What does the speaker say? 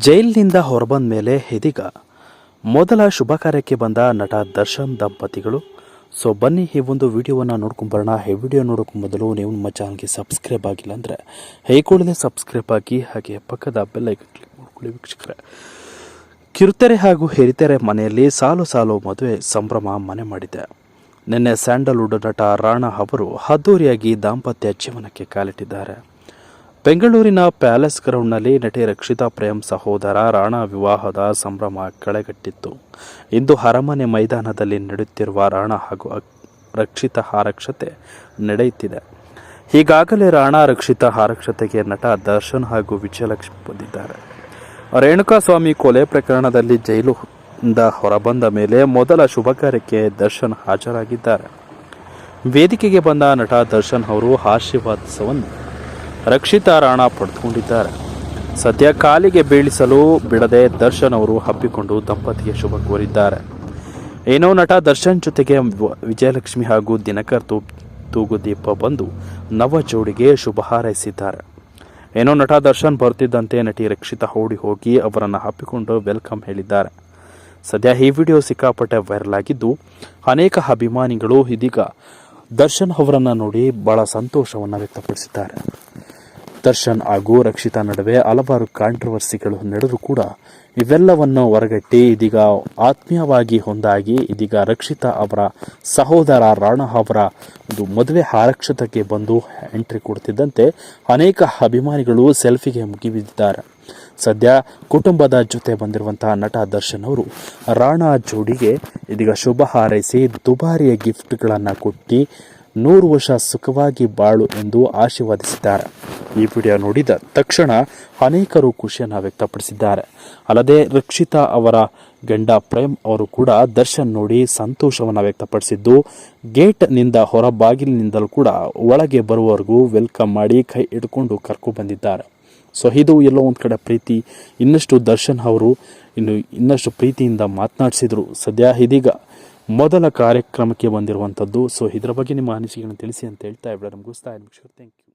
ಜೈಲಿನಿಂದ ಹೊರಬಂದ ಮೇಲೆ ಹೆದಿಗ ಮೊದಲ ಶುಭ ಕಾರ್ಯಕ್ಕೆ ಬಂದ ನಟ ದರ್ಶನ್ ದಂಪತಿಗಳು. ಸೊ ಬನ್ನಿ ಈ ಒಂದು ವಿಡಿಯೋವನ್ನು ನೋಡ್ಕೊಂಬರೋಣ ಈ ವಿಡಿಯೋ ನೋಡೋಕೆ ಮೊದಲು ನೀವು ನಮ್ಮ ಚಾನಲ್ಗೆ ಸಬ್ಸ್ಕ್ರೈಬ್ ಆಗಿಲ್ಲ ಅಂದರೆ ಹೇಗೂಡಲೇ ಸಬ್ಸ್ಕ್ರೈಬ್ ಆಗಿ ಹಾಗೆ ಪಕ್ಕದ ಬೆಲ್ ಐಕನ್ ಕ್ಲಿಕ್ ಮಾಡ್ಕೊಳ್ಳಿ ವೀಕ್ಷಕರೇ. ಕಿರುತೆರೆ ಹಾಗೂ ಹೆರಿತೆರೆ ಮನೆಯಲ್ಲಿ ಸಾಲು ಸಾಲು ಮದುವೆ ಸಂಭ್ರಮ ಮನೆ ಮಾಡಿದೆ. ನಿನ್ನೆ ಸ್ಯಾಂಡಲ್ವುಡ್ ನಟ ರಾಣಾ ಅವರು ಅದ್ದೂರಿಯಾಗಿ ದಾಂಪತ್ಯ ಜೀವನಕ್ಕೆ ಕಾಲಿಟ್ಟಿದ್ದಾರೆ. ಬೆಂಗಳೂರಿನ ಪ್ಯಾಲೇಸ್ ಗ್ರೌಂಡ್ನಲ್ಲಿ ನಟಿ ರಕ್ಷಿತಾ ಪ್ರೇಮ್ ಸಹೋದರ ರಾಣಾ ವಿವಾಹದ ಸಂಭ್ರಮ ಕಳೆಗಟ್ಟಿತ್ತು. ಇಂದು ಅರಮನೆ ಮೈದಾನದಲ್ಲಿ ನಡೆಯುತ್ತಿರುವ ರಾಣಾ ಹಾಗೂ ರಕ್ಷಿತ ರಕ್ಷಿತಾ ಆರಕ್ಷತೆ ನಡೆಯುತ್ತಿದೆ. ಈಗಾಗಲೇ ರಾಣಾ, ರಕ್ಷಿತ ಆರಕ್ಷತೆಗೆ ನಟ ದರ್ಶನ್ ಹಾಗೂ ವಿಜಯಲಕ್ಷ್ಮಿ ಬಂದಿದ್ದಾರೆ. ರೇಣುಕಾಸ್ವಾಮಿ ಕೊಲೆ ಪ್ರಕರಣದಲ್ಲಿ ಜೈಲು ಹೊರಬಂದ ಮೇಲೆ ಮೊದಲ ಶುಭ ಕಾರ್ಯಕ್ಕೆ ದರ್ಶನ್ ಹಾಜರಾಗಿದ್ದಾರೆ. ವೇದಿಕೆಗೆ ಬಂದ ನಟ ದರ್ಶನ್ ಅವರು ಆಶೀರ್ವಾದವನ್ನು ರಕ್ಷಿತಾ ರಾಣ ಪಡೆದುಕೊಂಡಿದ್ದಾರೆ ಸದ್ಯ ಕಾಲಿಗೆ ಬೀಳಿಸಲು ಬಿಡದೆ ದರ್ಶನ್ ಅವರು ಹಬ್ಬಿಕೊಂಡು ದಂಪತಿಗೆ ಶುಭ ಕೋರಿದ್ದಾರೆ. ಏನೋ ನಟ ದರ್ಶನ್ ಜೊತೆಗೆ ವಿಜಯಲಕ್ಷ್ಮಿ ಹಾಗೂ ದಿನಕರ್ ತೂ, ತೂಗುದೀಪ ಬಂದು ನವ ಜೋಡಿಗೆ ಶುಭ ಹಾರೈಸಿದ್ದಾರೆ. ಏನೋ ನಟ ದರ್ಶನ್ ಬರ್ತಿದ್ದಂತೆ ನಟಿ ರಕ್ಷಿತಾ ಹೋಡಿ ಹೋಗಿ ಅವರನ್ನು ಹಪ್ಪಿಕೊಂಡು ವೆಲ್ಕಮ್ ಹೇಳಿದ್ದಾರೆ. ಸದ್ಯ ಈ ವಿಡಿಯೋ ಸಿಕ್ಕಾಪಟ್ಟೆ ವೈರಲ್ ಆಗಿದ್ದು, ಅನೇಕ ಅಭಿಮಾನಿಗಳು ಇದೀಗ ದರ್ಶನ್ ಅವರನ್ನು ನೋಡಿ ಬಹಳ ಸಂತೋಷವನ್ನು ವ್ಯಕ್ತಪಡಿಸಿದ್ದಾರೆ. ದರ್ಶನ್ ಹಾಗೂ ರಕ್ಷಿತಾ ನಡುವೆ ಹಲವಾರು ಕಾಂಟ್ರವರ್ಸಿಗಳು ನಡೆದರೂ ಕೂಡ ಇವೆಲ್ಲವನ್ನು ಹೊರಗಟ್ಟಿ ಇದೀಗ ಆತ್ಮೀಯವಾಗಿ ಹೊಂದಾಗಿ ಇದೀಗ ರಕ್ಷಿತಾ ಅವರ ಸಹೋದರ ರಾಣಾ ಅವರ ಒಂದು ಮದುವೆ ಆರಕ್ಷತಕ್ಕೆ ಬಂದು ಎಂಟ್ರಿ ಕೊಡುತ್ತಿದ್ದಂತೆ ಅನೇಕ ಅಭಿಮಾನಿಗಳು ಸೆಲ್ಫಿಗೆ ಮುಗಿಬಿದ್ದಿದ್ದಾರೆ. ಸದ್ಯ ಕುಟುಂಬದ ಜೊತೆ ಬಂದಿರುವಂತಹ ನಟ ದರ್ಶನ್ ಅವರು ರಾಣಾ ಜೋಡಿಗೆ ಇದೀಗ ಶುಭ ಹಾರೈಸಿ ದುಬಾರಿಯ ಗಿಫ್ಟ್ಗಳನ್ನು ಕೊಟ್ಟು ನೂರು ವರ್ಷ ಸುಖವಾಗಿ ಬಾಳು ಎಂದು ಆಶೀರ್ವದಿಸಿದ್ದಾರೆ. ಈ ವಿಡಿಯೋ ನೋಡಿದ ತಕ್ಷಣ ಅನೇಕರು ಖುಷಿಯನ್ನು ವ್ಯಕ್ತಪಡಿಸಿದ್ದಾರೆ. ಅಲ್ಲದೆ ರಕ್ಷಿತಾ ಅವರ ಗಂಡ ಪ್ರೇಮ್ ಅವರು ಕೂಡ ದರ್ಶನ್ ನೋಡಿ ಸಂತೋಷವನ್ನು ವ್ಯಕ್ತಪಡಿಸಿದ್ದು ಗೇಟ್ನಿಂದ ಹೊರ ಬಾಗಿಲಿನಿಂದಲೂ ಕೂಡ ಒಳಗೆ ಬರುವವರೆಗೂ ವೆಲ್ಕಮ್ ಮಾಡಿ ಕೈ ಹಿಡ್ಕೊಂಡು ಕರ್ಕೊ ಬಂದಿದ್ದಾರೆ. ಸೊ, ಇದು ಎಲ್ಲೋ ಒಂದು ಕಡೆ ಪ್ರೀತಿ. ಇನ್ನಷ್ಟು ದರ್ಶನ್ ಅವರು ಇನ್ನು ಇನ್ನಷ್ಟು ಪ್ರೀತಿಯಿಂದ ಮಾತನಾಡಿಸಿದರು. ಸದ್ಯ ಇದೀಗ ಮೊದಲ ಕಾರ್ಯಕ್ರಮಕ್ಕೆ ಬಂದಿರುವಂಥದ್ದು ಸೊ, ಇದರ ಬಗ್ಗೆ ನಿಮ್ಮ ಅನಿಸಿಕೆಗಳನ್ನು ತಿಳಿಸಿ ಅಂತ ಹೇಳ್ತಾ ಇಬ್ಬರ ಮುಗಿಸ್ತಾ ಇದ್ದೀನಿ ಥ್ಯಾಂಕ್ ಯು